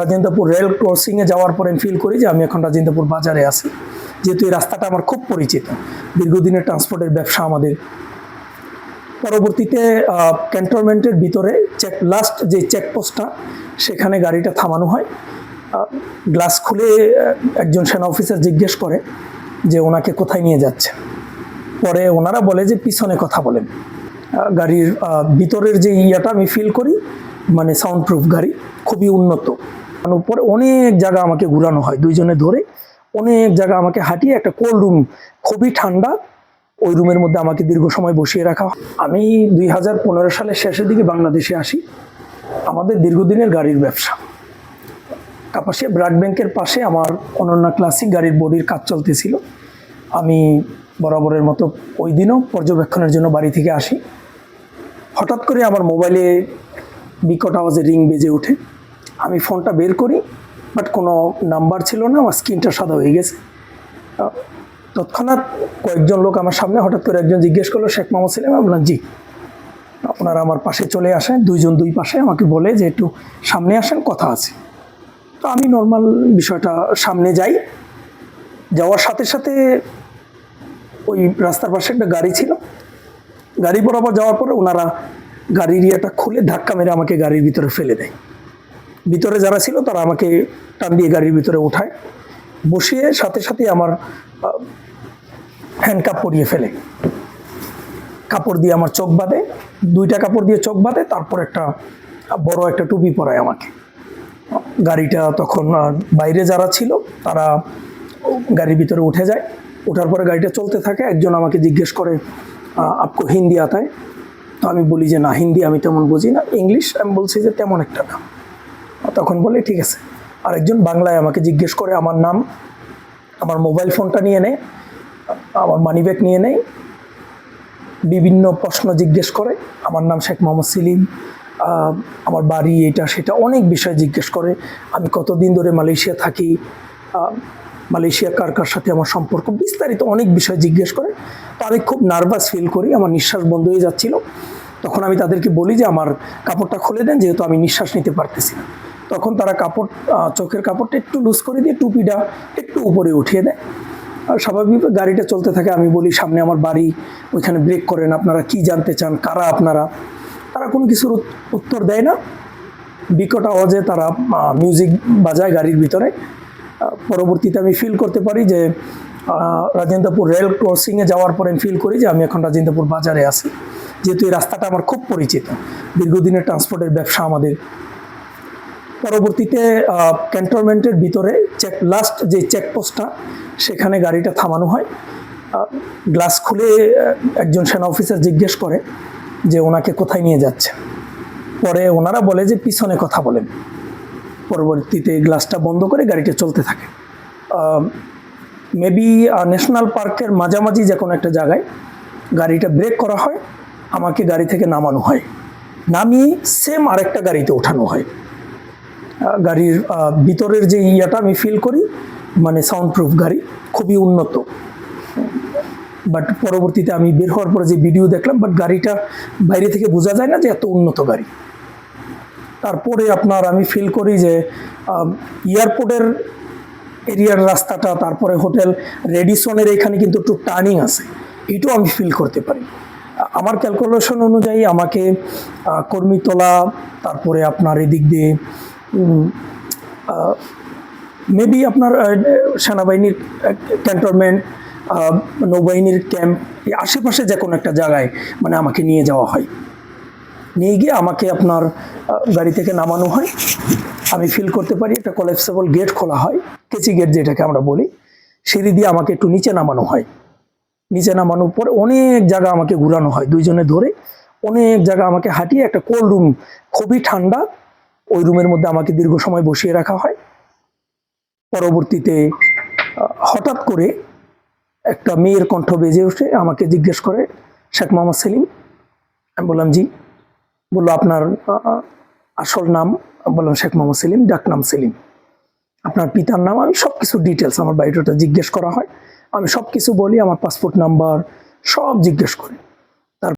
Rajendrapur rail ক্রসিংয়ে যাওয়ার পরে আমি ফিল করি যে আমি এখন রাজেন্দ্রপুর বাজারে আছি। যেহেতু এই রাস্তাটা আমার খুব পরিচিত। দীর্ঘদিনের ট্রান্সপোর্টের ব্যবসা আমাদের। পরবর্তীতে ক্যান্টনমেন্টের ভিতরে চেক লাস্ট যে চেকপোস্টটা সেখানে গাড়িটা থামানো হয়। গ্লাস খুলে একজন সেনা অফিসার জিজ্ঞেস করে যে ওনাকে কোথায় নিয়ে যাচ্ছে? পরে ওনারা বলে যে পিছনে কথা বলেন। গাড়ির ভিতরের যে ইয়াটা আমি ফিল করি মানে সাউন্ড প্রুফ গাড়ি খুবই উন্নত। মানে উপরে অনেক জায়গা আমাকে ঘুরানো হয়, দুইজনে ধরে অনেক জায়গা আমাকে হাঁটিয়ে একটা কোল্ড রুম খুবই ঠান্ডা, ওই রুমের মধ্যে আমাকে দীর্ঘ সময় বসিয়ে রাখা আমি দুই হাজার পনেরো সালের শেষের দিকে বাংলাদেশে আসি, আমাদের দীর্ঘদিনের গাড়ির ব্যবসা। কাপাসিয়া ব্লাড ব্যাংকের পাশে আমার অনন্যা ক্লাসিক গাড়ির বডির কাজ চলতেছিল। আমি বরাবরের মতো ওই দিনও পর্যবেক্ষণের জন্য বাড়ি থেকে আসি। হঠাৎ করে আমার মোবাইলে বিকট আওয়াজে রিং বেজে ওঠে। আমি ফোনটা বের করি, বাট কোনো নাম্বার ছিল না, আমার স্ক্রিনটা সাদা হয়ে গেছে। তৎক্ষণাৎ কয়েকজন লোক আমার সামনে হঠাৎ করে একজন জিজ্ঞেস করল, শেখ মোহাম্মদ সেলিম আমি বললাম, জি। আপনারা আমার পাশে চলে আসেন, দুইজন দুই পাশে আমাকে বলে যে একটু সামনে আসেন, কথা আছে। তো আমি নর্মাল বিষয়টা সামনে যাই। যাওয়ার সাথে সাথে ওই রাস্তার পাশে একটা গাড়ি ছিল। গাড়ি বরাবর যাওয়ার পরে ওনারা গাড়ির ইয়েটা খুলে ধাক্কা মেরে আমাকে গাড়ির ভিতরে ফেলে দেয়। ভিতরে যারা ছিল তারা আমাকে টান দিয়ে গাড়ির ভিতরে উঠায়। বসিয়ে সাথে সাথে আমার হ্যান্ড কাপ পরিয়ে ফেলে। কাপড় দিয়ে আমার চোখ বাঁধে, দুইটা কাপড় দিয়ে চোখ বাঁধে, তারপর একটা, বড় একটা টুপি পরায় আমাকে। গাড়িটা তখন বাইরে যারা ছিল তারা গাড়ির ভিতরে উঠে যায়। ওঠার পরে গাড়িটা চলতে থাকে। একজন আমাকে জিজ্ঞেস করে আপকো হিন্দি আতায়? আমি বলি যে না, হিন্দি আমি তেমন বুঝি না, ইংলিশ আমি বলছি যে তেমন একটা না। তখন বলে, ঠিক আছে। আরেকজন বাংলায় আমাকে জিজ্ঞেস করে, আমার নাম? আমার মোবাইল ফোনটা নিয়ে নেয় আমার মানিব্যাগ নিয়ে নেয় বিভিন্ন প্রশ্ন জিজ্ঞেস করে, আমার নাম শেখ মোহাম্মদ সেলিম আমার বাড়ি এটা সেটা। অনেক বিষয় জিজ্ঞেস করে, আমি কতদিন ধরে মালয়েশিয়া থাকি মালয়েশিয়া কার কার সাথে আমার সম্পর্ক? বিস্তারিত অনেক বিষয় জিজ্ঞেস করে। তো আমি খুব নার্ভাস ফিল করি, আমার নিঃশ্বাস বন্ধ হয়ে যাচ্ছিল। তখন আমি তাদেরকে বলি যে আমার কাপড়টা খুলে দেন, যেহেতু আমি নিঃশ্বাস নিতে পারতেছি না। তখন তারা কাপড় চোখের কাপড়টা একটু লুজ করে দিয়ে টুপিটা একটু উপরে উঠিয়ে দেয়। আর স্বাভাবিক গাড়িটা চলতে থাকে, আমি বলি, সামনে আমার বাড়ি, ওইখানে ব্রেক করেন, আপনারা কি জানতে চান? কারা আপনারা? তারা কোনো কিছুর উত্তর দেয় না। বিকট আওয়াজে তারা মিউজিক বাজায় গাড়ির ভিতরে। পরবর্তীতে আমি ফিল করতে পারি যে রাজেন্দ্রপুর রেল ক্রসিংয়ে যাওয়ার পরে আমি ফিল করি যে, আমি এখন রাজেন্দ্রপুর বাজারে আছি। যেহেতু এই রাস্তাটা আমার খুব পরিচিত, দীর্ঘদিনের ট্রান্সপোর্টের ব্যবসা আমাদের। পরবর্তীতে ক্যান্টনমেন্টের ভিতরে চেক লাস্ট যে চেকপোস্টটা সেখানে গাড়িটা থামানো হয়। গ্লাস খুলে একজন সেনা অফিসার জিজ্ঞেস করে যে ওনাকে কোথায় নিয়ে যাচ্ছে। পরে ওনারা বলে যে পিছনে কথা বলেন। পরবর্তীতে গ্লাসটা বন্ধ করে গাড়িটা চলতে থাকে। মেবি ন্যাশনাল পার্কের মাঝামাঝি যে কোনো একটা জায়গায় গাড়িটা ব্রেক করা হয়। আমাকে গাড়ি থেকে নামানো হয়। নামিয়ে সেম আরেকটা গাড়িতে ওঠানো হয়। গাড়ির ভিতরের যে ইয়াটা আমি ফিল করি মানে সাউন্ড প্রুফ গাড়ি, খুবই উন্নত। বাট পরবর্তীতে আমি বের হওয়ার পরে যে ভিডিও দেখলাম বাট গাড়িটা বাইরে থেকে বোঝা যায় না যে এত উন্নত গাড়ি। তারপরে আপনার আমি ফিল করি যে এয়ারপোর্টের এরিয়ার রাস্তাটা, তারপরে হোটেল, রেডিসনের এখানে কিন্তু একটু টার্নিং আছে। এটাও আমি ফিল করতে পারি। আমার ক্যালকুলেশন অনুযায়ী আমাকে কর্মীতলা তারপরে আপনার এদিক দিয়ে মেবি আপনার সেনাবাহিনীর ক্যান্টনমেন্ট নৌবাহিনীর ক্যাম্প আশেপাশে যে কোনো একটা জায়গায় মানে আমাকে নিয়ে যাওয়া হয়। নিয়ে গিয়ে আমাকে আপনার গাড়ি থেকে নামানো হয়। আমি ফিল করতে পারি, একটা কলেপসেবল গেট খোলা হয়। কেচি গেট যেটাকে আমরা বলি, সিঁড়ি দিয়ে আমাকে একটু নিচে নামানো হয়। নিচে নামানোর পরে অনেক জায়গা আমাকে ঘুরানো হয়, দুইজনে ধরে। অনেক জায়গা আমাকে হাঁটিয়ে একটা কোল্ড রুম খুবই ঠান্ডা, ওই রুমের মধ্যে আমাকে দীর্ঘ সময় বসিয়ে রাখা হয়। পরবর্তীতে হঠাৎ করে একটা মেয়ের কণ্ঠ বেজে ওঠে, আমাকে জিজ্ঞেস করে, শেখ মোহাম্মদ সেলিম? আমি বললাম, জি। বলল, আপনার আসল নাম? বললাম, শেখ মোহাম্মদ সেলিম, ডাক নাম সেলিম। আপনার পিতার নাম? আমি সব কিছু ডিটেলস আমার বায়োডাটা জিজ্ঞেস করা হয়। আমি সব কিছু বলি আমার পাসপোর্ট নাম্বার সব জিজ্ঞেস করি।